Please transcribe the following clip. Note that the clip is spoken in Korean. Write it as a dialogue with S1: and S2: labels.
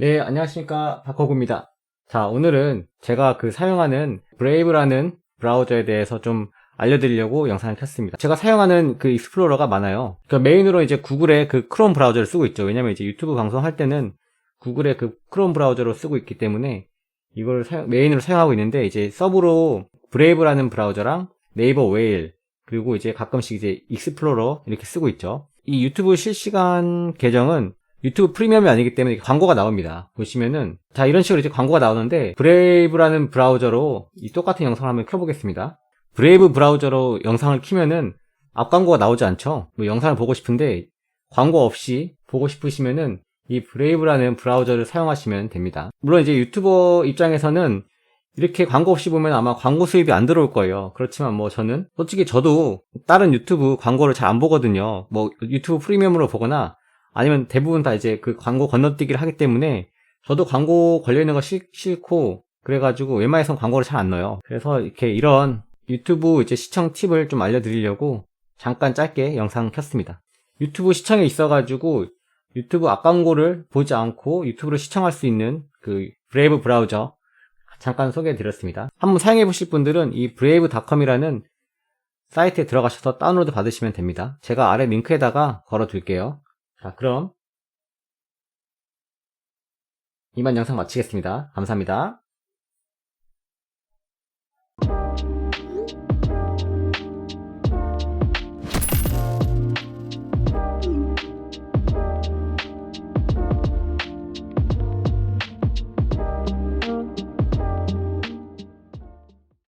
S1: 네, 안녕하십니까. 박호구입니다. 자, 오늘은 제가 그 사용하는 브레이브라는 브라우저에 대해서 좀 알려드리려고 영상을 켰습니다. 제가 사용하는 그 익스플로러가 많아요. 그 메인으로 이제 구글의 그 크롬 브라우저를 쓰고 있죠. 왜냐면 이제 유튜브 방송할 때는 구글의 그 크롬 브라우저로 쓰고 있기 때문에 이걸 사용- 메인으로 사용하고 있는데 이제 서브로 브레이브라는 브라우저랑 네이버 웨일 그리고 이제 가끔씩 이제 익스플로러 이렇게 쓰고 있죠. 이 유튜브 실시간 계정은 유튜브 프리미엄이 아니기 때문에 광고가 나옵니다. 보시면은 자 이런 식으로 이제 광고가 나오는데 브레이브라는 브라우저로 이 똑같은 영상을 한번 켜보겠습니다. 브레이브 브라우저로 영상을 키면은 앞 광고가 나오지 않죠. 뭐 영상을 보고 싶은데 광고 없이 보고 싶으시면은 이 브레이브라는 브라우저를 사용하시면 됩니다. 물론 이제 유튜버 입장에서는 이렇게 광고 없이 보면 아마 광고 수입이 안 들어올 거예요. 그렇지만 뭐 저는 솔직히 저도 다른 유튜브 광고를 잘 안 보거든요. 뭐 유튜브 프리미엄으로 보거나 아니면 대부분 다 이제 그 광고 건너뛰기를 하기 때문에 저도 광고 걸려있는 거 싫, 싫고 그래가지고 웬만해선 광고를 잘 안 넣어요. 그래서 이렇게 이런 유튜브 이제 시청 팁을 좀 알려드리려고 잠깐 짧게 영상 켰습니다. 유튜브 시청에 있어가지고 유튜브 앞광고를 보지 않고 유튜브를 시청할 수 있는 그 브레이브 브라우저 잠깐 소개해 드렸습니다. 한번 사용해 보실 분들은 이 브레이브닷컴이라는 사이트에 들어가셔서 다운로드 받으시면 됩니다. 제가 아래 링크에다가 걸어 둘게요. 자, 그럼 이만 영상 마치겠습니다. 감사합니다.